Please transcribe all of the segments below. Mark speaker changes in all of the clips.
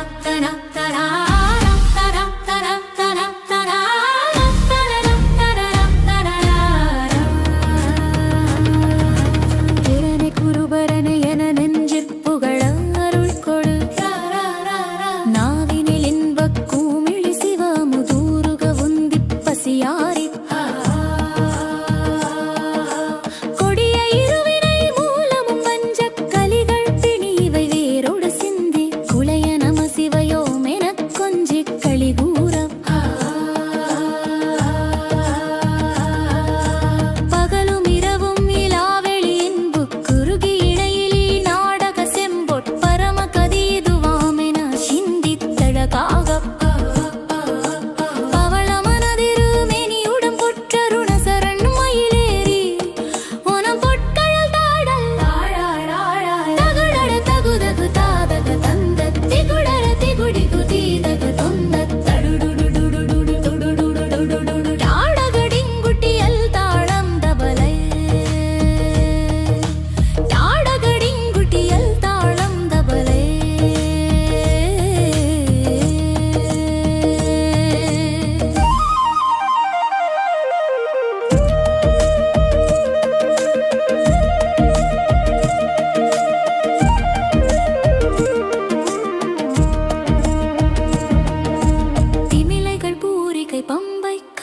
Speaker 1: ഭക്തന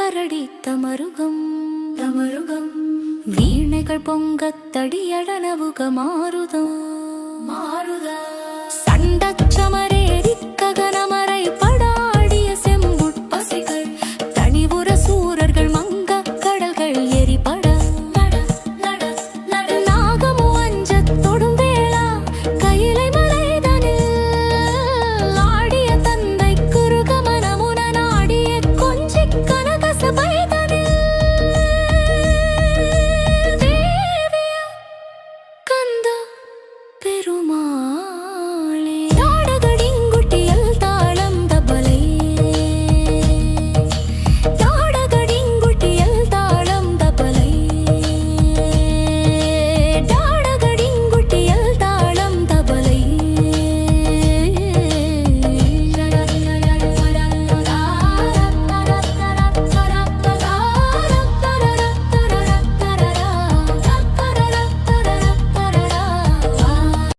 Speaker 1: அரடி தமருகம். தமருகம் வீணைகள் பொங்க தடியடனவுக மாறுதோ. மாறுத சண்டச்சமர